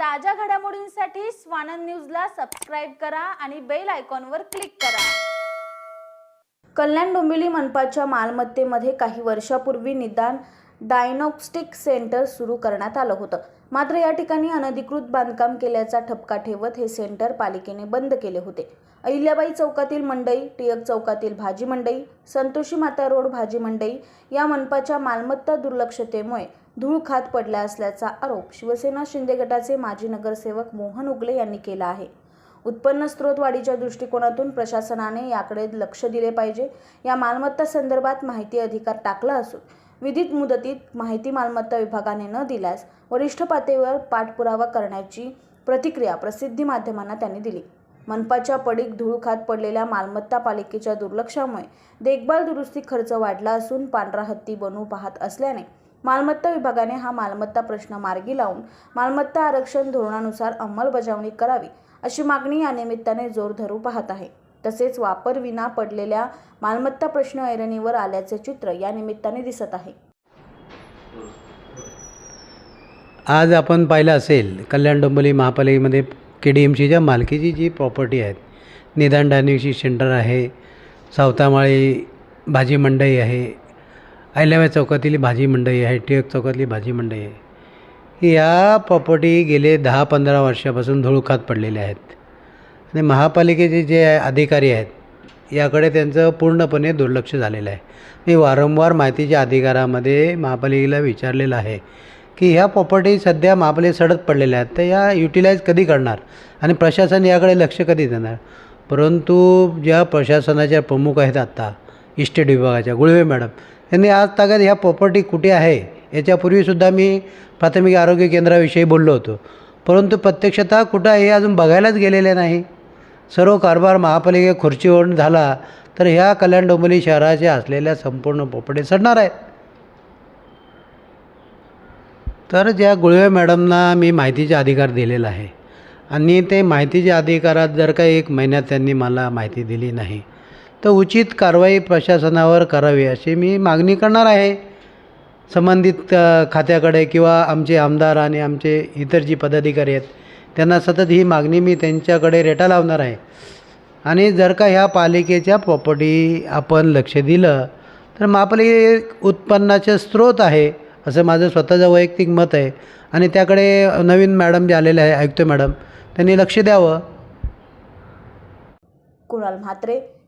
ताज्या घडामोडींसाठी स्वानंद न्यूजला सबस्क्राईब करा आणि बेल आयकॉनवर क्लिक करा. कल्याण डोंबिवली मनपाच्या मालमत्तेमध्ये काही वर्षापूर्वी निदान डायनॉस्टिक सेंटर सुरू करण्यात आलं होतं. मात्र या ठिकाणी अनधिकृत बांधकाम केल्याचा ठपका ठेवत हे सेंटर पालिकेने बंद केले होते. अहिल्याबाई चौकातील मंडई टिळक चौकातील भाजी मंडई संतोषी माता रोड भाजी मंडई या मनपाच्या मालमत्ता दुर्लक्षतेमुळे धूळ खात पडल्या असल्याचा आरोप शिवसेना शिंदे गटाचे माजी नगरसेवक मोहन उगले यांनी केला आहे. उत्पन्न स्रोत वाढीच्या दृष्टिकोनातून प्रशासनाने याकडे लक्ष दिले पाहिजे. या मालमत्ता संदर्भात माहिती अधिकार टाकला असून विधित मुदतीत माहिती मालमत्ता विभागाने न दिल्यास वरिष्ठ पातळीवर पाठपुरावा करण्याची प्रतिक्रिया प्रसिद्धी माध्यमांना त्यांनी दिली. मनपाच्या पडीक धूळ खात पडलेल्या मालमत्ता पालिकेच्या दुर्लक्षामुळे देखभाल दुरुस्ती खर्च वाढला असून पांढरा हत्ती बनू पाहत असल्याने मालमत्ता विभागाने हा मालमत्ता प्रश्न मार्गी लावून मालमत्ता आरक्षण धोरणानुसार अंमलबजावणी करावी अशी मागणी या निमित्ताने जोर धरू पाहत आहे. तसेच वापर विना पडलेल्या मालमत्ता प्रश्न ऐरणीवर आल्याचे चित्र या निमित्ताने दिसत आहे. आज आपण पाहिलं असेल कल्याण डोंबिवली महापालिकेमध्ये के डी एमसीच्या मालकीची जी प्रॉपर्टी आहेत निदान डायनिंगची सेंटर आहे सावतामाळी भाजी मंडई आहे अहिल्याबाई चौकातली भाजी मंडई आहे टिळक चौकातली भाजी मंडई आहे. या प्रॉपर्टी गेले दहा पंधरा वर्षापासून धुळखात पडलेल्या आहेत. आणि महापालिकेचे जे अधिकारी आहेत याकडे त्यांचं पूर्णपणे दुर्लक्ष झालेलं आहे. मी वारंवार माहितीच्या अधिकारामध्ये महापालिकेला विचारलेलं आहे की ह्या प्रॉपर्टी सध्या महापालिके सडत पडलेल्या आहेत तर या युटिलाइज कधी करणार? आणि प्रशासन याकडे लक्ष कधी देणार? परंतु ज्या प्रशासनाच्या प्रमुख आहेत आत्ता इस्टेट विभागाच्या. गुळवे मॅडम यांनी आज तागत ह्या प्रॉपर्टी कुठे आहे? याच्यापूर्वीसुद्धा मी प्राथमिक आरोग्य केंद्राविषयी बोललो होतो. परंतु प्रत्यक्षतः कुठं आहे हे अजून बघायलाच गेलेले नाही. सर्व कारभार महापालिके खुर्चीवरून झाला तर ह्या कल्याण डोंबिवली शहराच्या असलेल्या संपूर्ण पोपडे सडणार आहेत तर ज्या गुळवे मॅडमना मी माहितीचा अधिकार दिलेला आहे. आणि ते माहितीच्या अधिकारात जर का एक महिन्यात त्यांनी मला माहिती दिली नाही तर उचित कारवाई प्रशासनावर करावी अशी मी मागणी करणार आहे. संबंधित खात्याकडे किंवा आमचे आमदार आणि आमचे इतर जी पदाधिकारी आहेत त्यांना सतत ही मागणी मी त्यांच्याकडे रेटा लावणार आहे. आणि जर का ह्या पालिकेच्या प्रॉपर्टी आपण लक्ष दिलं तर महापालिके एक उत्पन्नाचे स्रोत आहे असं माझं स्वतःचं वैयक्तिक मत आहे. आणि त्याकडे नवीन मॅडम जे आलेले आहे आयुक्त मॅडम त्यांनी लक्ष द्यावं. कुणाल म्हात्रे.